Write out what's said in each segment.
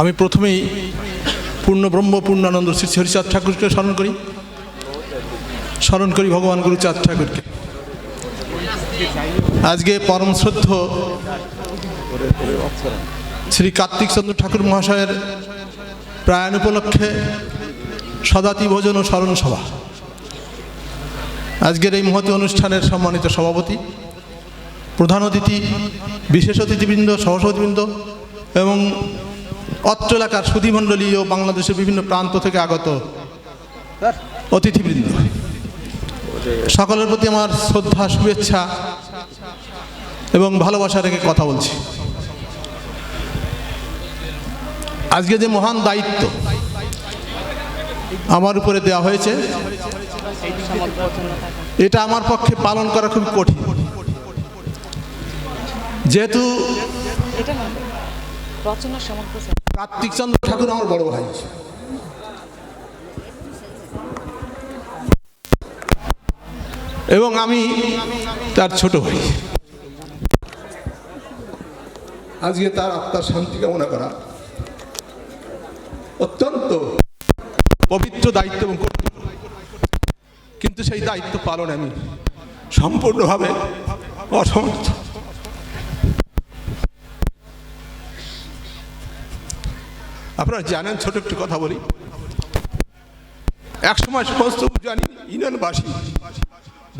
আমি প্রথমেই পূর্ণ ব্রহ্ম, পূর্ণানন্দ শ্রী হরিচাঁদ ঠাকুরকে স্মরণ করি। স্মরণ করি ভগবান গুরুচাঁদ ঠাকুরকে। আজকে পরম শ্রদ্ধ শ্রী কার্তিক চন্দ্র ঠাকুর মহাশয়ের প্রায়ণ উপলক্ষে সদাতি ভোজন ও স্মরণ সভা। আজকের এই মহতি অনুষ্ঠানের সম্মানিত সভাপতি, প্রধান অতিথি, বিশেষ অতিথিবৃন্দ, সহসভাপতিবৃন্দ এবং অত্র এলাকার সুধীমণ্ডলী ও বাংলাদেশের বিভিন্ন প্রান্ত থেকে আগত অতিথিবৃন্দ। সকলের প্রতি আমার শ্রদ্ধা শুভেচ্ছা এবং ভালোবাসা রেখে কথা বলছি। আজকে যে মহান দায়িত্ব আমার উপরে দেওয়া হয়েছে এটা আমার পক্ষে পালন করা খুব কঠিন। যেহেতু রচনা সমগ্র কার্তিক চন্দ্র ঠাকুর আমার বড় ভাই। এবং আমি তার ছোট ভাই। আজকে তার আত্মার শান্তি কামনা করা অত্যন্ত পবিত্র দায়িত্ব এবং কর্তব্য। কিন্তু সেই দায়িত্ব পালন আমি সম্পূর্ণভাবে অসমর্থ। আপনারা জানেন, ছোট একটু কথা বলি। এক সময় সমস্ত জানি ইউনিয়নবাসী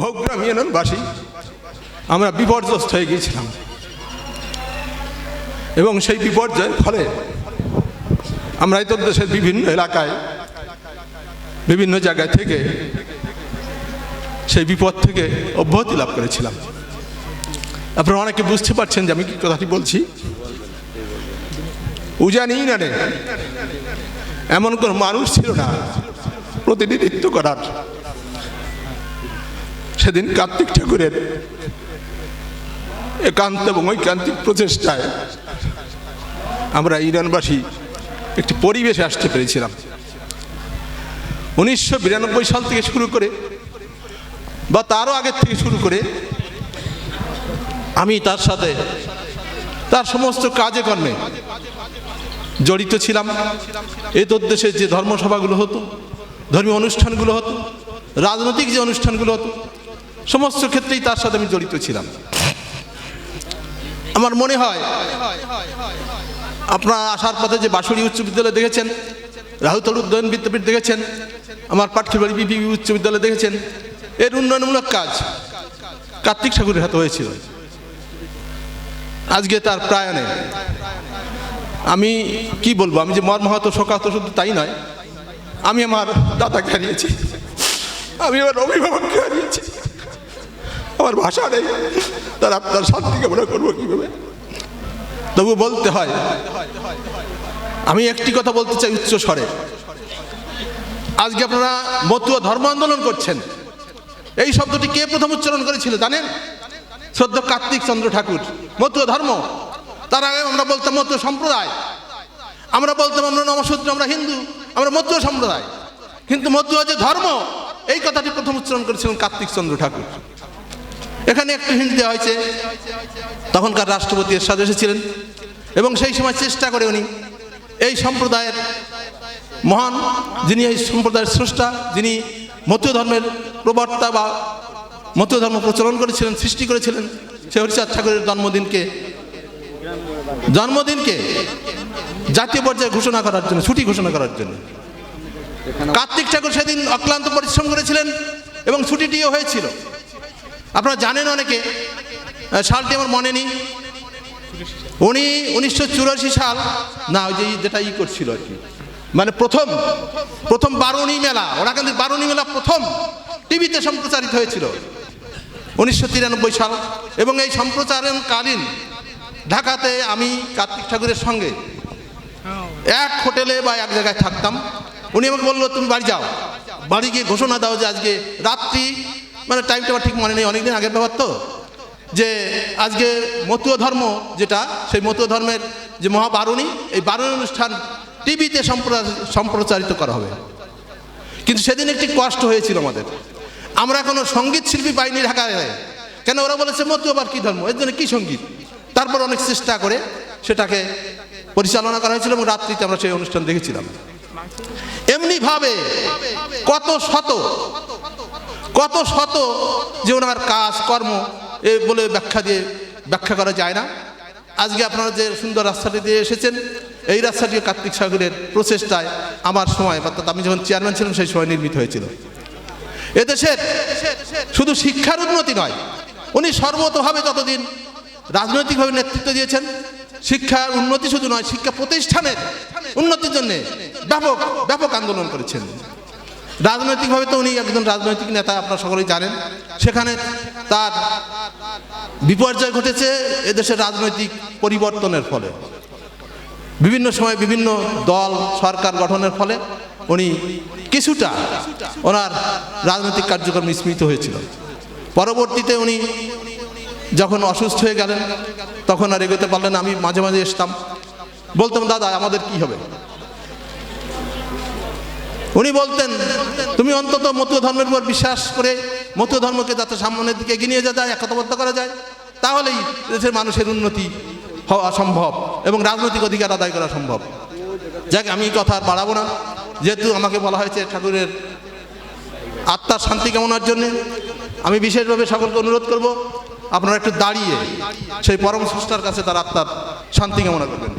ভোগ্রাম ইউনিয়নবাসী, আমরা বিপর্যস্ত হয়ে গিয়েছিলাম। এবং সেই বিপর্যয়ের ফলে আমরা এই দেশের বিভিন্ন এলাকায়, বিভিন্ন জায়গায় থেকে সেই বিপদ থেকে অব্যাহতি লাভ করেছিলাম। আপনারা অনেকে বুঝতে পারছেন যে আমি কি কথাটি বলছি। উজানি ইউনিয়নে এমন কোনো মানুষ ছিল না। প্রতিনিধিত্ব করার। সেদিন কার্তিক ঠাকুরের একান্ত এবং ঐকান্তিক প্রচেষ্টায় আমরা ইরানবাসী একটি পরিবেশে আসতে পেরেছিলাম। উনিশশো বিরানব্বই সাল থেকে শুরু করে বা তারও আগের থেকে শুরু করে আমি তার সাথে তার সমস্ত কাজে কর্মে জড়িত ছিলাম। এই উদ্দেশ্যে যে ধর্মসভাগুলো হতো, ধর্মীয় অনুষ্ঠানগুলো হতো, রাজনৈতিক যে অনুষ্ঠানগুলো হতো, সমস্ত ক্ষেত্রেই তার সাথে আমি জড়িত ছিলাম। আমার মনে হয়, আপনার আসার পথে যে বাঁশুড়ি উচ্চ বিদ্যালয় দেখেছেন রাহুতল উদ্যয়ন বিদ্যাপীঠ দেখেছেন, আমার পাটখিবাড়ি বিবি উচ্চ বিদ্যালয় দেখেছেন, এর উন্নয়নমূলক কাজ কার্তিক ঠাকুরের হাতে হয়েছিল। আজকে তার প্রায়ণে। আমি কি বলব? আমি যে মর্মাহত শোকাহত শুধু তাই নয়, আমি আমার দাদাকে হারিয়েছি। আমি আমার অভিভাবককে হারিয়েছি। আমার ভাষা নেই। তার আপনার শান্তি কামনা করব কীভাবে? তবু বলতে হয়, আমি একটি কথা বলতে চাই উচ্চ স্বরে। আজকে আপনারা মতুয়া ধর্ম আন্দোলন করছেন। এই শব্দটি কে প্রথম উচ্চারণ করেছিল জানেন? শ্রদ্ধ কার্তিক চন্দ্র ঠাকুর। মতুয়া ধর্ম। তার আগে আমরা বলতাম মতুয়া সম্প্রদায়। আমরা বলতাম আমরা নমসূত্র আমরা হিন্দু, আমরা মতুয়া সম্প্রদায়। কিন্তু মতুয়া যে ধর্ম। এই কথাটি প্রথম উচ্চারণ করেছিলেন কার্তিক চন্দ্র ঠাকুর। এখানে একটু হিন্ট দেওয়া হয়েছে। তখনকার রাষ্ট্রপতি এরশাদ এসেছিলেন এবং সেই সময় চেষ্টা করে উনি এই সম্প্রদায়ের মহান যিনি এই সম্প্রদায়ের স্রষ্টা, যিনি মতীয় ধর্মের প্রবর্তা বা মতীয় ধর্ম প্রচলন করেছিলেন, সৃষ্টি করেছিলেন, সে হরিচাঁদ ঠাকুরের জন্মদিনকে জন্মদিনকে জাতীয় পর্যায়ে ঘোষণা করার জন্য ছুটি ঘোষণা করার জন্য। কার্তিক ঠাকুর সেদিন অক্লান্ত পরিশ্রম করেছিলেন এবং ছুটিটিও হয়েছিল। আপনারা জানেন অনেকে সালটি আমার মনে নেই। উনি উনিশশো চুরাশি সাল না ওই যে যেটা ই করছিল আর কি। মানে প্রথম প্রথম বারুণী মেলা ওরা কিন্তু বারুণী মেলা প্রথম টিভিতে সম্প্রচারিত হয়েছিল। উনিশশো তিরানব্বই সাল এবং এই সম্প্রচারণকালীন ঢাকাতে আমি কার্তিক ঠাকুরের সঙ্গে এক হোটেলে বা এক জায়গায় থাকতাম। উনি আমাকে বলল, তুমি বাড়ি যাও। বাড়ি গিয়ে ঘোষণা দাও যে আজকে রাত্রি মানে টাইমটা আমার ঠিক মনে নেই, অনেকদিন আগের ব্যাপার তো, যে আজকে মতুয় ধর্ম যেটা, সেই মতুয় ধর্মের যে মহাবারণী, এই বারণী অনুষ্ঠান টিভিতে সম্প্রচারিত করা হবে। কিন্তু সেদিন একটি কষ্ট হয়েছিল আমাদের। আমরা কোনো সংগীত শিল্পী পাইনি ঢাকায়। কেন? ওরা বলেছে মতুয় আবার কী ধর্ম? এর জন্য কী সংগীত? তারপর অনেক চেষ্টা করে সেটাকে পরিচালনা করা হয়েছিল এবং রাত্রিতে আমরা সেই অনুষ্ঠান দেখেছিলাম। এমনিভাবে কত শত কত শত যে ওনার কাজ, কর্ম, এ বলে ব্যাখ্যা দিয়ে ব্যাখ্যা করা যায় না। আজকে আপনারা যে সুন্দর রাস্তাটি দিয়ে এসেছেন, এই রাস্তাটি কার্তিক সাগরের প্রচেষ্টায় আমার সময়, অর্থাৎ আমি যখন চেয়ারম্যান ছিলাম, সেই সময় নির্মিত হয়েছিল। এদেশের শুধু শিক্ষার উন্নতি নয়, উনি সর্বতভাবে ততদিন রাজনৈতিকভাবে নেতৃত্ব দিয়েছেন। শিক্ষার উন্নতি শুধু নয়, শিক্ষা প্রতিষ্ঠানের উন্নতির জন্য ব্যাপক ব্যাপক আন্দোলন করেছেন। রাজনৈতিকভাবে তো উনি একজন রাজনৈতিক নেতা, আপনারা সকলেই জানেন। সেখানে তার বিপর্যয় ঘটেছে এদেশের রাজনৈতিক পরিবর্তনের ফলে। বিভিন্ন সময় বিভিন্ন দল, সরকার গঠনের ফলে উনি কিছুটা ওনার রাজনৈতিক কার্যক্রম স্মৃত হয়েছিল। পরবর্তীতে উনি যখন অসুস্থ হয়ে গেলেন, তখন আর এগোতে পারলেন। আমি মাঝে মাঝে আসতাম বলতাম, দাদা, আমাদের কি হবে? উনি বলতেন, তুমি অন্তত মতুয় ধর্মের উপর বিশ্বাস করে মতুয় ধর্মকে যাতে সামনের দিকে এগিয়ে নিয়ে যাওয়া যায় একতাবদ্ধ করা যায়। তাহলেই দেশের মানুষের উন্নতি হওয়া সম্ভব এবং রাজনৈতিক অধিকার আদায় করা সম্ভব। যাক, আমি কথা বাড়াবো না। যেহেতু আমাকে বলা হয়েছে ঠাকুরের আত্মার শান্তি কামনার জন্যে, আমি বিশেষভাবে সকলকে অনুরোধ করব আপনারা একটু দাঁড়িয়ে সেই পরম স্রষ্টার কাছে তার আত্মার শান্তি কামনা করবেন।